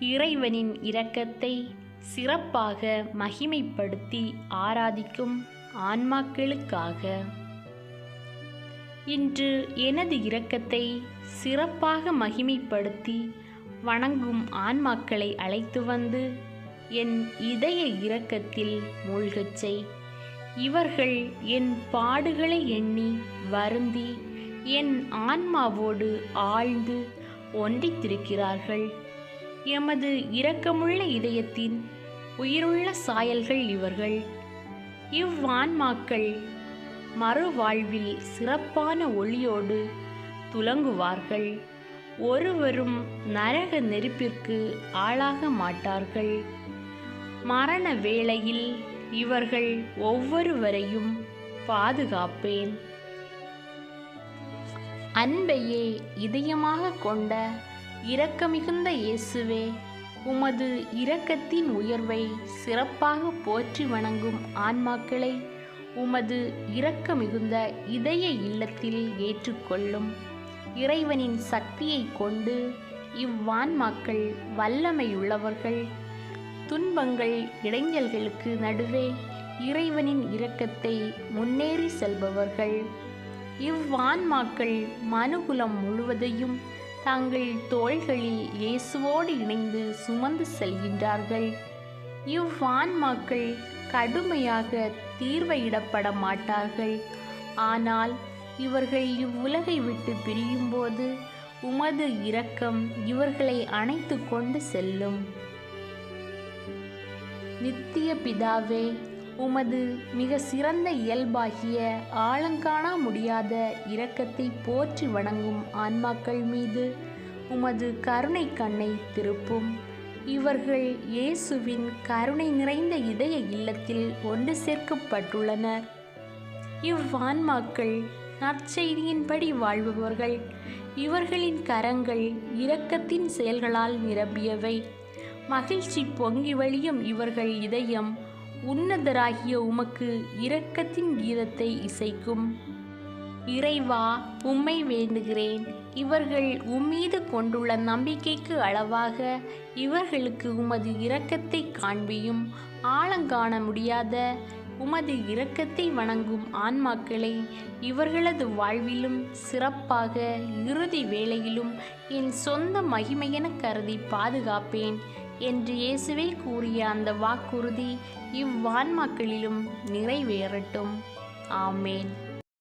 இறைவனின் இரக்கத்தை சிறப்பாக மகிமைப்படுத்தி ஆராதிக்கும் ஆன்மாக்களுக்காக. இன்று எனது இரக்கத்தை சிறப்பாக மகிமைப்படுத்தி வணங்கும் ஆன்மாக்களை அழைத்து வந்து என் இதய இரக்கத்தில் மூழ்கச் செய். இவர்கள் என் பாடுகளை எண்ணி வருந்தி என் ஆன்மாவோடு ஆழ்ந்து ஒன்றித்திருக்கிறார்கள். எமது இரக்கமுள்ள இதயத்தின் உயிருள்ள சாயல்கள் இவர்கள். இவ்வான்மாக்கள் மறுவாழ்வில் சிறப்பான ஒளியோடு துலங்குவார்கள். ஒருவரும் நரக நெருப்பிற்கு ஆளாக மாட்டார்கள். மரண வேளையில் இவர்கள் ஒவ்வொருவரையும் பாதுகாப்பேன். அன்பையே இதயமாக கொண்ட இரக்கமிகுந்த இயேசுவே உமது இரக்கத்தின் உயர்வை சிறப்பாக போற்றி வணங்கும் ஆன்மாக்களை உமது இரக்கமிகுந்த இதய இல்லத்தில் ஏற்றுக்கொள்ளும். இறைவனின் சக்தியை கொண்டு இவ்வான்மாக்கள் வல்லமையுள்ளவர்கள். துன்பங்கள் இடைஞ்சல்களுக்கு நடுவே இறைவனின் இரக்கத்தை முன்னேறி செல்பவர்கள். இவ்வான்மாக்கள் மனுகுலம் முழுவதையும் தங்கள் தோள்களில் இயேசுவோடு இணைந்து சுமந்து செல்கின்றார்கள். இவ்வான்மாக்கள் கடுமையாக தீர்வையிடப்பட மாட்டார்கள். ஆனால் இவர்கள் இவ்வுலகை விட்டு பிரியும்போது உமது இரக்கம் இவர்களை அணைத்து கொண்டு செல்லும். நித்திய பிதாவே உமது மிக சிறந்த இயல்பாகிய ஆழங்காணா முடியாத இரக்கத்தை போற்றி வணங்கும் ஆன்மாக்கள் மீது உமது கருணை கண்ணை திருப்பும். இவர்கள் இயேசுவின் கருணை நிறைந்த இதய இல்லத்தில் ஒன்று சேர்க்கப்பட்டுள்ளனர். இவ்வான்மாக்கள் நற்செய்தியின்படி வாழ்பவர்கள். இவர்களின் கரங்கள் இரக்கத்தின் செயல்களால் நிரம்பியவை. மகிழ்ச்சி பொங்கி வழியும் இவர்கள் இதயம் உன்னதராகிய உமக்கு இரக்கத்தின் கீதத்தை இசைக்கும். இறைவா உம்மை வேண்டுகிறேன். இவர்கள் உம்மீது கொண்டுள்ள நம்பிக்கைக்கு அளவாக இவர்களுக்கு உமது இரக்கத்தை காண்பியும். ஆழங்காண முடியாத உமது இரக்கத்தை வணங்கும் ஆன்மாக்களை இவர்களது வாழ்விலும் சிறப்பாக இறுதி வேளையிலும் என் சொந்த மகிமையென கருதி பாதுகாப்பேன். என்று இயேசுவே கூறிய அந்த வாக்குறுதி இவ்வான்மாக்களிலும் நிறைவேறட்டும். ஆமேன்.